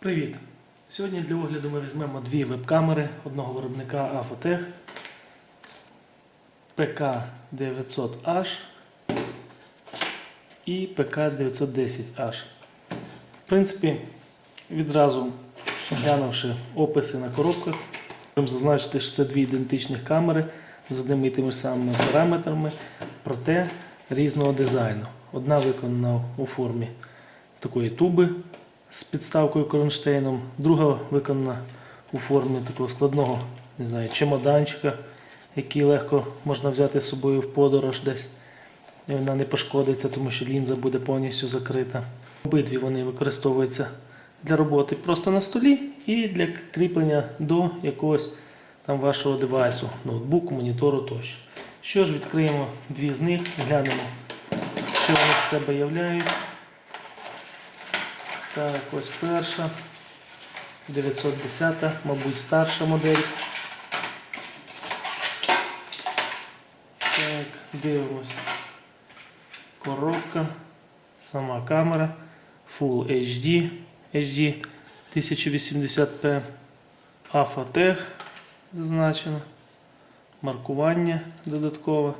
Привіт! Сьогодні для огляду ми візьмемо дві веб-камери одного виробника Afotech PK900H і PK910H. В принципі, відразу глянувши описи на коробках, можемо зазначити, що це дві ідентичних камери з одними і тими самими параметрами, проте різного дизайну. Одна виконана у формі такої туби з підставкою кронштейном, друга виконана у формі такого складного не знаю, чемоданчика, який легко можна взяти з собою в подорож десь. І вона не пошкодиться, тому що лінза буде повністю закрита. Обидві вони використовуються для роботи просто на столі і для кріплення до якогось там вашого девайсу, ноутбуку, монітору тощо. Що ж, відкриємо дві з них, глянемо, що вони з себе являють. Так, ось перша. 910, мабуть, старша модель. Так, дивимось. Коробка, сама камера, Full HD, HD 1080p, Afotech зазначено, маркування додаткове.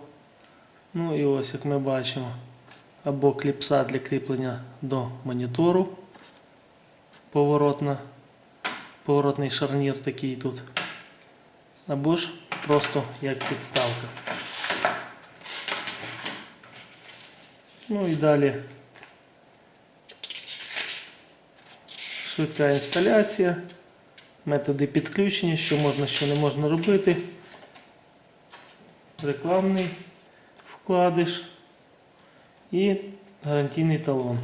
Ну і ось, як ми бачимо, або кліпса для кріплення до монітору поворотна, поворотний шарнір такий тут. Або ж просто як підставка. Ну і далі швидка інсталяція, методи підключення, що можна, що не можна робити. Рекламний вкладиш і гарантійний талон.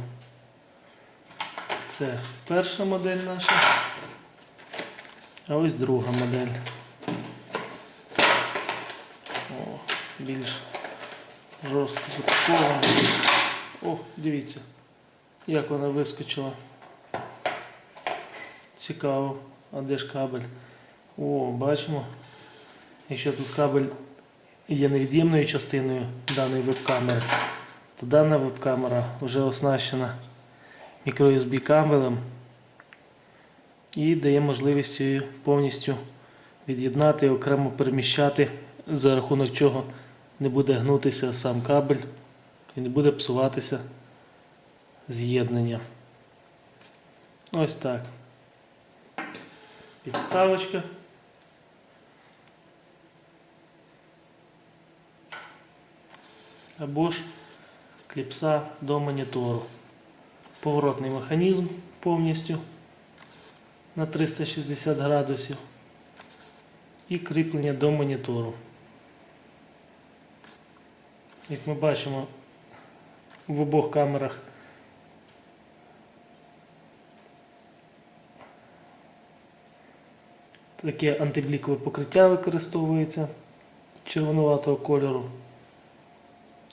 Це перша модель наша. А ось друга модель. О, більш жорстко запакована. О, дивіться, як вона вискочила. Цікаво. А де ж кабель? О, бачимо. Якщо тут кабель є невід'ємною частиною даної веб-камери, то дана веб-камера вже оснащена мікро-USB кабелем і дає можливість її повністю від'єднати і окремо переміщати, за рахунок чого не буде гнутися сам кабель і не буде псуватися з'єднання. Ось так. Підставочка. Або ж кліпса до монітору поворотний механізм повністю на 360 градусів і кріплення до монітору. Як ми бачимо, в обох камерах таке антиблікове покриття використовується червонуватого кольору.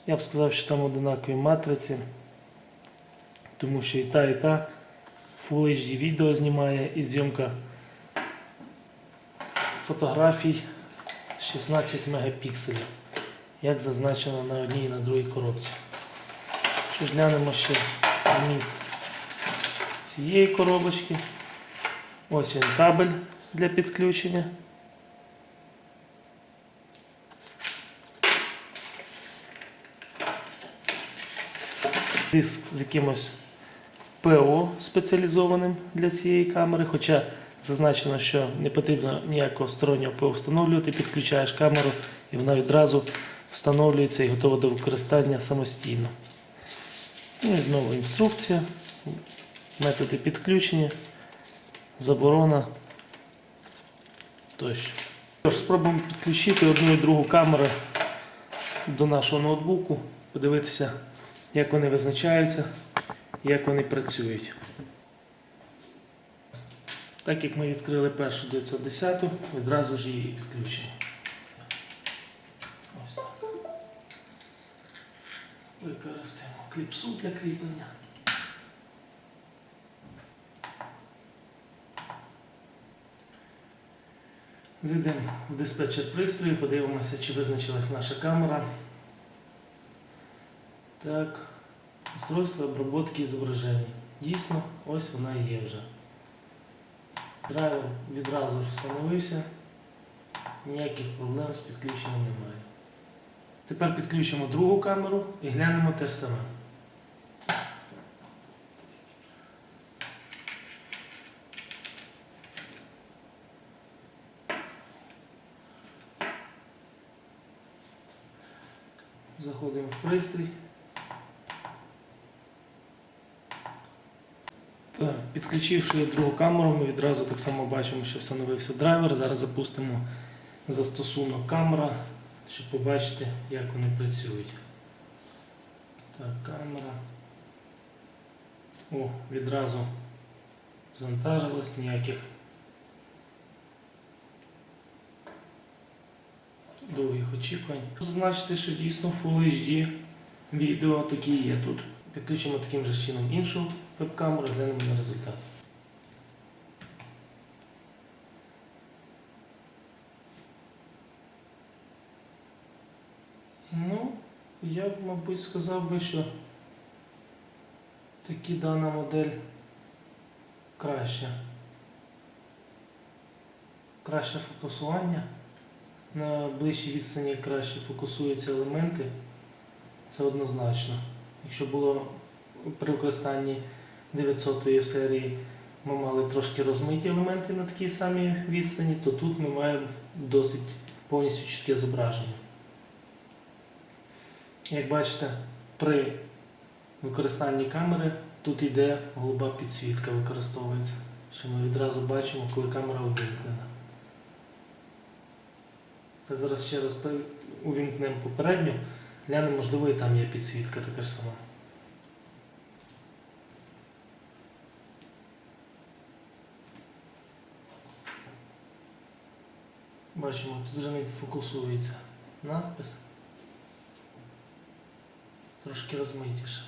Я б сказав, що там одинакові матриці тому що і та, і та Full HD відео знімає і зйомка фотографій 16 мегапікселів, як зазначено на одній і на другій коробці. Що ж глянемо ще вміст цієї коробочки. Ось він кабель для підключення. Диск з якимось ПО спеціалізованим для цієї камери, хоча зазначено, що не потрібно ніякого стороннього ПО встановлювати, підключаєш камеру і вона відразу встановлюється і готова до використання самостійно. Ну і знову інструкція, методи підключення, заборона тощо. Спробуємо підключити одну і другу камеру до нашого ноутбуку, подивитися, як вони визначаються як вони працюють. Так як ми відкрили першу 910, відразу ж її так. Використаємо кліпсу для кріплення. Зайдемо в диспетчер пристрою, подивимося, чи визначилась наша камера. Так. Устройство обработки зображень. Дійсно, ось вона є вже. Драйвер відразу ж встановився. Ніяких проблем з підключенням немає. Тепер підключимо другу камеру і глянемо те ж саме. Заходимо в пристрій. Так, підключивши другу камеру, ми відразу так само бачимо, що встановився драйвер. Зараз запустимо застосунок камера, щоб побачити, як вони працюють. Так, камера. О, відразу завантажилось, ніяких довгих очікувань. Зазначити, що дійсно Full HD відео такі є тут. Підключимо таким же чином іншу веб-камеру, глянемо на результат. Ну, я б, мабуть, сказав би, що таки дана модель краща. Краще фокусування. На ближчій відстані краще фокусуються елементи. Це однозначно. Якщо було при використанні 900 серії ми мали трошки розмиті елементи на такій самій відстані, то тут ми маємо досить повністю чітке зображення. Як бачите, при використанні камери тут йде голуба підсвітка використовується, що ми відразу бачимо, коли камера увімкнена. Та зараз ще раз увімкнемо попередню, глянемо, можливо, і там є підсвітка така ж сама. Бачимо, тут вже не фокусується надпис. Трошки розмитіше.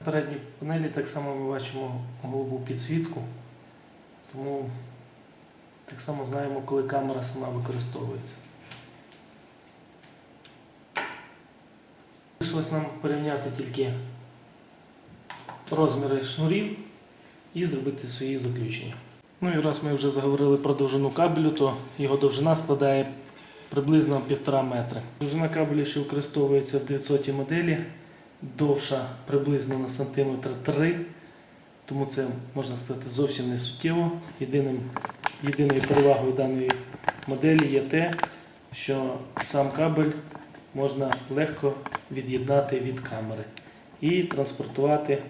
На передній панелі так само ми бачимо голубу підсвітку, тому так само знаємо, коли камера сама використовується. Залишилось нам порівняти тільки розміри шнурів і зробити свої заключення. Ну і раз ми вже заговорили про довжину кабелю, то його довжина складає приблизно 1,5 метри. Довжина кабелю, що використовується в 900 моделі, довша приблизно на сантиметр 3, тому це можна сказати зовсім не суттєво. Єдиним, єдиною перевагою даної моделі є те, що сам кабель можна легко від'єднати від камери і транспортувати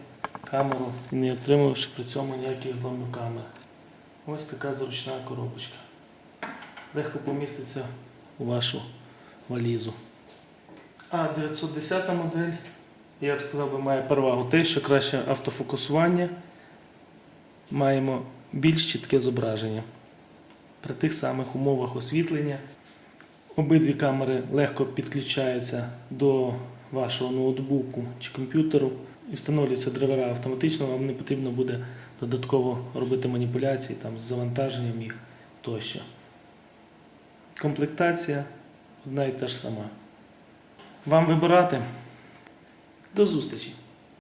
камеру, не отримавши при цьому ніяких зломів камери. Ось така зручна коробочка. Легко поміститься у вашу валізу. А 910 модель, я б сказав, має перевагу те, що краще автофокусування. Маємо більш чітке зображення. При тих самих умовах освітлення. Обидві камери легко підключаються до вашого ноутбуку чи комп'ютеру і встановлюються драйвера автоматично, вам не потрібно буде додатково робити маніпуляції там, з завантаженням їх тощо. Комплектація одна і та ж сама. Вам вибирати. До зустрічі!